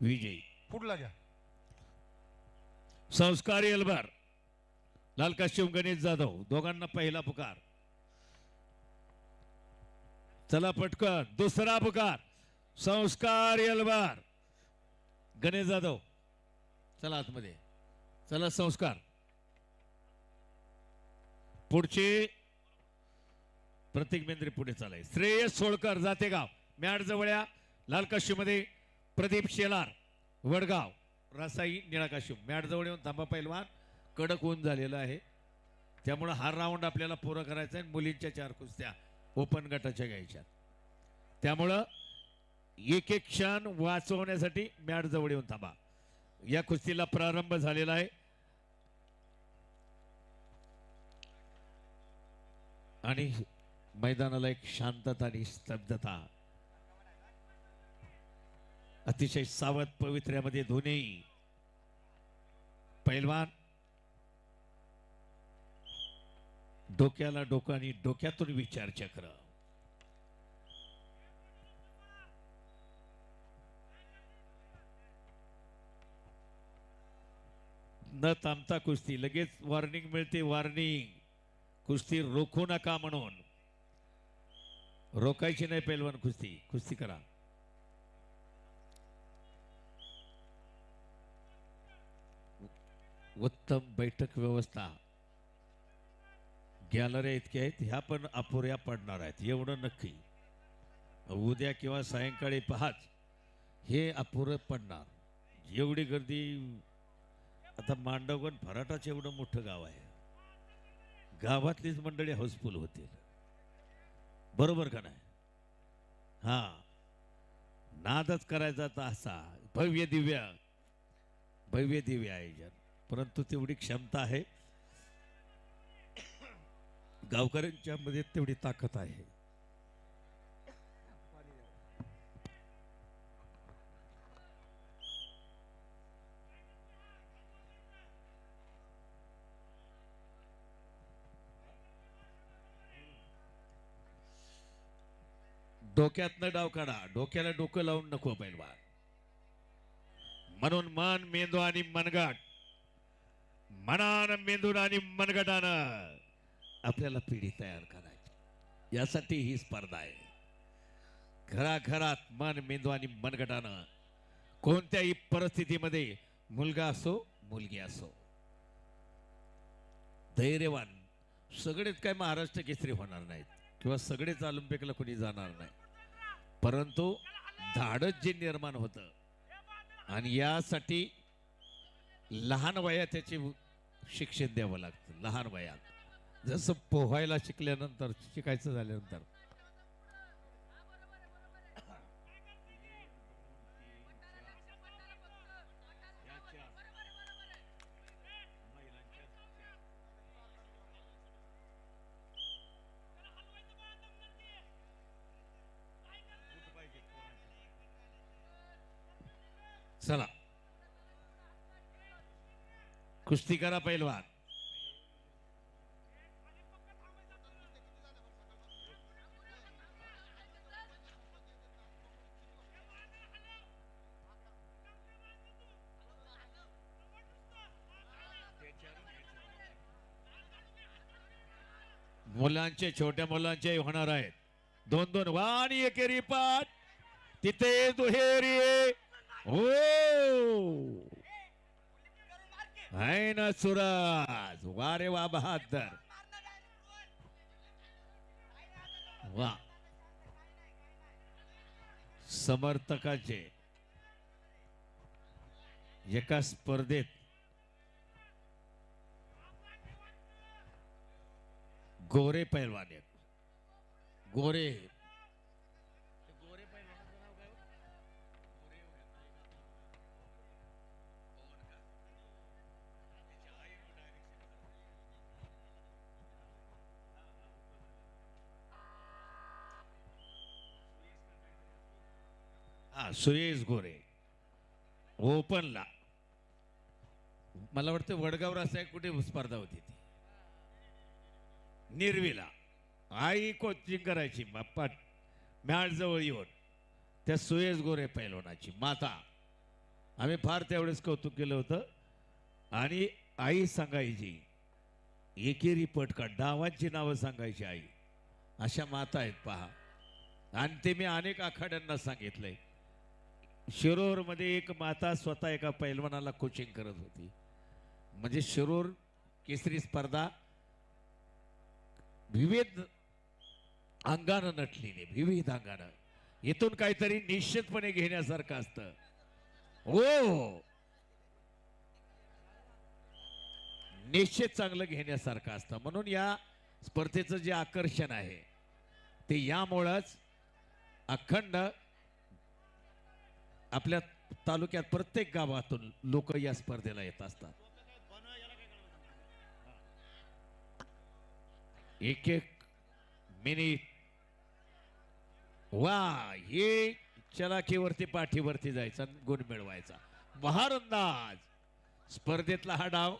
विजयी. पुढला घ्या. संस्कारी अलबार लाल काश्यम गणेश जाधव दोघांना पहिला पुकार. चला पटकन दुसरा पुकार. संस्कारी अलबार गणेश जाधव. चला आतमध्ये. चला संस्कार. पुढचे प्रतीक मेंद्रे पुढे चालाय श्रेयस सोळकर जातेगाव. मॅड जवळ्या लाल काशीमध्ये प्रदीप शेलार वडगाव. रसाई निळा मॅटजवळ येऊन थांबा पैलवान. कडक ऊन झालेलं आहे. त्यामुळं हा राऊंड आपल्याला पुरं करायचा आहे. मुलींच्या चार कुस्त्या ओपन गटाच्या घ्यायच्या त्यामुळं एक एक क्षण वाचवण्यासाठी मॅटजवळ येऊन थांबा. या कुस्तीला प्रारंभ झालेला आहे. आणि मैदानाला एक शांतता आणि स्तब्धता अतिशय सावध पवित्र्यामध्ये दोन्ही पैलवान. डोक्याला डोकं आणि डोक्यातून विचार चक्र. न थांबता कुस्ती. लगेच वॉर्निंग मिळते वॉर्निंग. कुस्ती रोखू नका म्हणून. रोखायची नाही पैलवान कुस्ती. कुस्ती करा. उत्तम बैठक व्यवस्था. गॅलऱ्या इतक्या आहेत ह्या पण अपुऱ्या पडणार आहेत एवढं नक्की. उद्या किंवा सायंकाळी पहाच हे अपुरं पडणार. एवढी गर्दी आता मांडवगण फराटाच एवढं मोठं गाव आहे. गावातलीच मंडळी हाऊसफुल होतील. बरोबर का नाही? हा. नादच करायचा तर असा भव्य दिव्य भव्य दिव्य आयोजन. परंतु तेवढी क्षमता आहे. गावकऱ्यांच्या मध्ये तेवढी ताकद आहे. डोक्यातनं डाव काढा. डोक्याला डोकं लावून नको पैलवान. म्हणून मन मेंदू आणि मनगाट. मनानं मेंदून आणि मनगटानं आपल्याला पिढी तयार करायची. यासाठी ही स्पर्धा आहे. घराघरात मन मेंदू आणि मनगटानं कोणत्याही परिस्थितीमध्ये मुलगा असो मुलगी असो. धैर्यवान सगळेच काय महाराष्ट्र केसरी होणार नाहीत. किंवा सगळेच ऑलिम्पिकला कोणी जाणार नाही. परंतु धाडच जे निर्माण होतं आणि यासाठी लहान वयात त्याची शिक्षण द्यावं लागतं लहान वयात. जसं पोहायला शिकल्यानंतर शिकायचं झाल्यानंतर. चला. कुस्ती करा पैलवान. मुलांचे छोट्या मुलांचे होणार आहेत. दोन दोन वाणी एकेरी पाठ. तिथे दुहेरी हो! आहे ना सुरज. वा रे वा बहादर. वा. समर्थकाचे. एका स्पर्धेत गोरे पैलवान गोरे हा सुरेश गोरे. ओपनला. मला वाटतं वडगाव रासाय कुठे स्पर्धा होती ती. निर्वीला. आई कोचिंग करायची बाप्पा. जवळ येऊन. त्या सुयश गोरे पैलवानाची माता. आम्ही फार त्यावेळेस कौतुक केलं होतं. आणि आई सांगायची एकेरी पटका डावांची नावं सांगायची आई. अशा माता आहेत पहा. आणि ते मी अनेक आखाड्यांना सांगितलंय. शिरोरमध्ये एक माता स्वतः एका पैलवानाला कोचिंग करत होती. म्हणजे शिरोर केसरी स्पर्धा विविध अंगानं नटलेली विविध अंगानं. इथून काहीतरी निश्चितपणे घेण्यासारखं असतं. हो. निश्चित चांगलं घेण्यासारखं असतं. म्हणून या स्पर्धेचं जे आकर्षण आहे ते यामुळंच अखंड आपल्या तालुक्यात प्रत्येक गावातून लोक या स्पर्धेला येत असतात. एक एक मिनिट. वा हे चलाखीवरती पाठीवरती जायचा गुण मिळवायचा. महारंदाज. स्पर्धेतला हा डाव.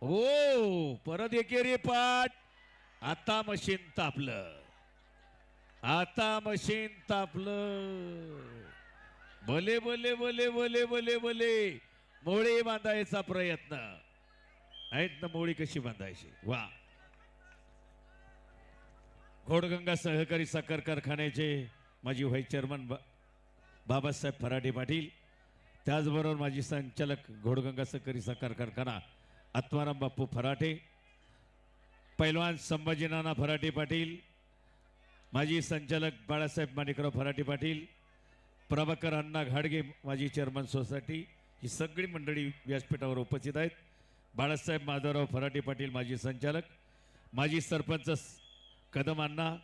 ओ परत एकेरी पाठ. आता मशीन तापलं. आता मशीन तापलं. भले भले भले भले भले भले. मोळी बांधायचा प्रयत्न. आहेत ना मोळी कशी बांधायची? वा. घोडगंगा सहकारी साखर कारखान्याचे माजी व्हाईस चेअरमन बा- बाबासाहेब फराटे पाटील त्याचबरोबर माजी संचालक घोडगंगा सहकारी साखर कारखाना आत्माराम बाप्पू फराटे पैलवान संभाजीनाना फराटे पाटील माजी संचालक बाळासाहेब माणिकराव फराटे पाटील प्रभाकर अण्णा घाडगे माजी चेअरमन सोसायटी ही सगळी मंडळी व्यासपीठावर उपस्थित आहेत. बाळासाहेब माधवराव फराटे पाटील माजी संचालक माजी सरपंच कदम अण्णा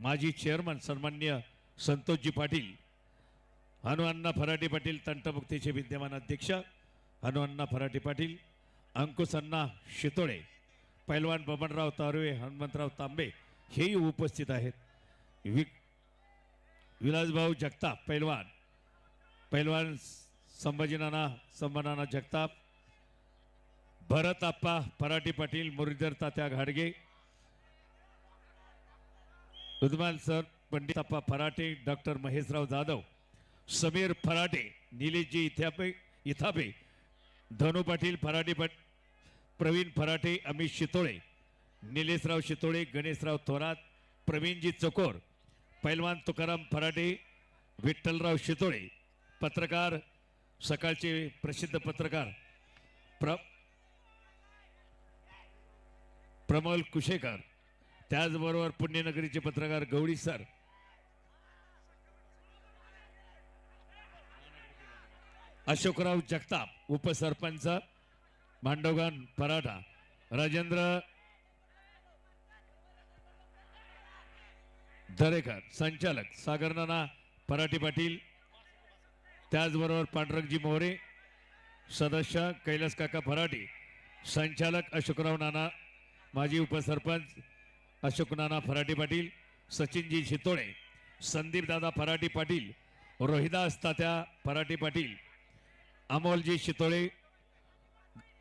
माजी चेअरमन सन्मान्य संतोषजी पाटील हनुअण्णा फराटे पाटील तंटमुक्तीचे विद्यमान अध्यक्ष हनुअण्णा फराटे पाटील अंकुश अण्णा शितोळे पैलवान बबनराव तारवे हनुमंतराव तांबे हेही उपस्थित आहेत. विक विलासभाऊ जगताप पैलवान. पैलवान संभाजीनाना संभानाना जगताप. भरत आप्पा पराठी पाटील मुरलीधर तात्या घाडगे. उद्मान सर पंडित आप्पा फराटे डॉक्टर महेशराव जाधव. समीर फराटे निलेशजी इथापे इथापे. धनु पाटील फराटे पट प्रवीण फराटे अमित शितोळे. निलेशराव शितोळे गणेशराव थोरात. प्रवीणजी चकोर पैलवान तुकाराम फराटे विठ्ठलराव शितोळे पत्रकार सकाळचे प्रसिद्ध पत्रकार प्र प्रमोल कुशेकर त्याचबरोबर पुण्यनगरीचे पत्रकार गौडी सर. अशोकराव जगताप उपसरपंच मांडवगान पराठा राजेंद्र दरेकर संचालक सागरनाना पराठी पाटील त्याचबरोबर पांडुरंगजी मोरे सदस्य कैलास काका फराटे संचालक अशोकराव नाना माजी उपसरपंच अशोक नाना फराटे पाटील सचिनजी शितोळे संदीपदादा फराटे पाटील रोहिदास तात्या फराटे पाटील अमोलजी शितोळे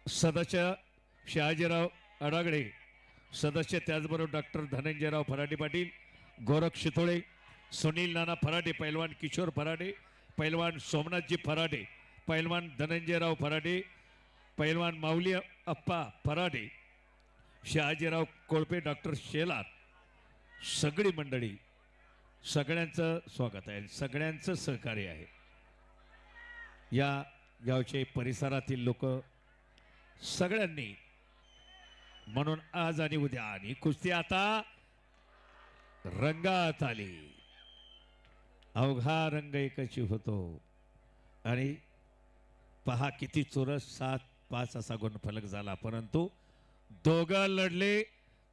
सदस्य शहाजीराव अडागडे सदस्य त्याचबरोबर डॉक्टर धनंजयराव फराटे पाटील गोरख शितोळे सुनील नाना फराडे पैलवान किशोर फराडे पैलवान सोमनाथजी फराडे पैलवान धनंजयराव फराडे पैलवान माऊली अप्पा फराडे शहाजीराव कोळपे डॉक्टर शेलार सगळी मंडळी सगळ्यांचं स्वागत आहे. सगळ्यांचं सहकार्य आहे. या गावचे परिसरातील लोक सगळ्यांनी म्हणून आज आणि उद्या आणि कुस्ती. आता रंगात आली. अवघा रंग एकची होतो. आणि पहा किती चोरस सात पाच असा गुणफलक झाला. परंतु दोघं लढले.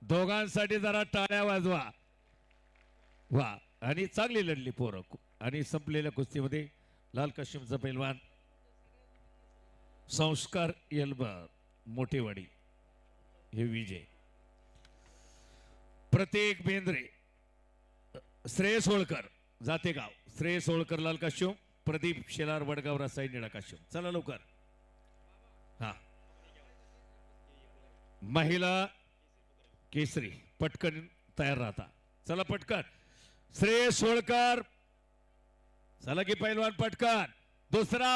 दोघांसाठी जरा टाळ्या वाजवा. वा आणि चांगली लढली पोरं. आणि संपलेल्या कुस्तीमध्ये लाल कशिमचा पैलवान. संस्कार येलबर मोठेवाडी. हे विजय. प्रत्येक बेंद्रे श्रेयस होळकर जातेगाव. श्रेयस होळकर लाल काश्यम प्रदीप शेलार वडगाव रसाई निळा काश्यम चला लवकर. हा. महिला केसरी पटकन तयार राहता. चला पटकन. श्रेयस होळकर चला की पैलवान पटकन. दुसरा